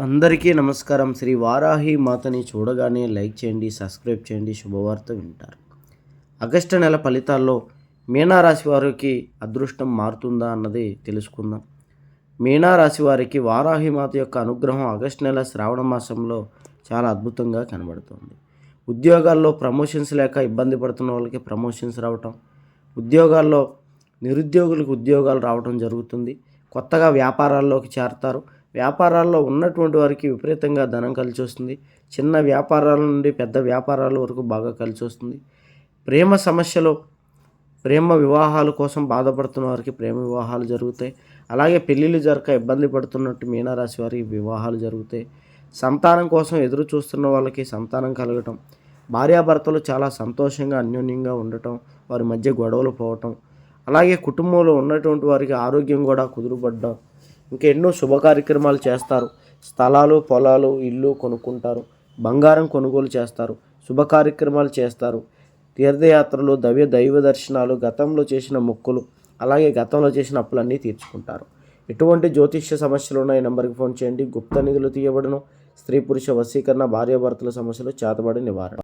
అందరికీ నమస్కారం. శ్రీ వారాహి మాతని చూడగానే లైక్ చేయండి సబ్స్క్రైబ్ చేయండి. శుభవార్త వింటారు. ఆగస్టు నెల ఫలితాల్లో మీనారాశి వారికి అదృష్టం మారుతుందా అన్నది తెలుసుకుందాం. మీనారాశి వారికి వారాహి మాత యొక్క అనుగ్రహం ఆగస్టు నెల శ్రావణ మాసంలో చాలా అద్భుతంగా కనబడుతుంది. ఉద్యోగాల్లో ప్రమోషన్స్ లేక ఇబ్బంది పడుతున్న వాళ్ళకి ప్రమోషన్స్ రావటం ఉద్యోగాల్లో నిరుద్యోగులకు ఉద్యోగాలు రావడం జరుగుతుంది. కొత్తగా వ్యాపారాల్లోకి చేరతారు. వ్యాపారాల్లో ఉన్నటువంటి వారికి విపరీతంగా ధనం కలిసి వస్తుంది. చిన్న వ్యాపారాల నుండి పెద్ద వ్యాపారాల వరకు బాగా కలిసి వస్తుంది. ప్రేమ సమస్యలు ప్రేమ వివాహాల కోసం బాధపడుతున్న వారికి ప్రేమ వివాహాలు జరుగుతాయి. అలాగే పెళ్ళిళ్ళు జరగక ఇబ్బంది పడుతున్నట్టు మీనరాశి వారికి వివాహాలు జరుగుతాయి. సంతానం కోసం ఎదురు చూస్తున్న వాళ్ళకి సంతానం కలగటం భార్యాభర్తలు చాలా సంతోషంగా అన్యోన్యంగా ఉండటం వారి మధ్య గొడవలు పోవటం అలాగే కుటుంబంలో ఉన్నటువంటి వారికి ఆరోగ్యం కూడా కుదురుపడడం ఇంకా ఎన్నో శుభ కార్యక్రమాలు చేస్తారు. స్థలాలు పొలాలు ఇల్లు కొనుక్కుంటారు. బంగారం కొనుగోలు చేస్తారు. శుభ కార్యక్రమాలు చేస్తారు. తీర్థయాత్రలు దవ్య దైవ దర్శనాలు గతంలో చేసిన మొక్కులు అలాగే గతంలో చేసిన అప్పులన్నీ తీర్చుకుంటారు. ఎటువంటి జ్యోతిష్య సమస్యలు ఉన్నాయి నెంబర్కి ఫోన్ చేయండి. గుప్త నిధులు తీయబడను. స్త్రీ పురుష వశీకరణ భార్యాభర్తల సమస్యలు చేతబడి నివారణ.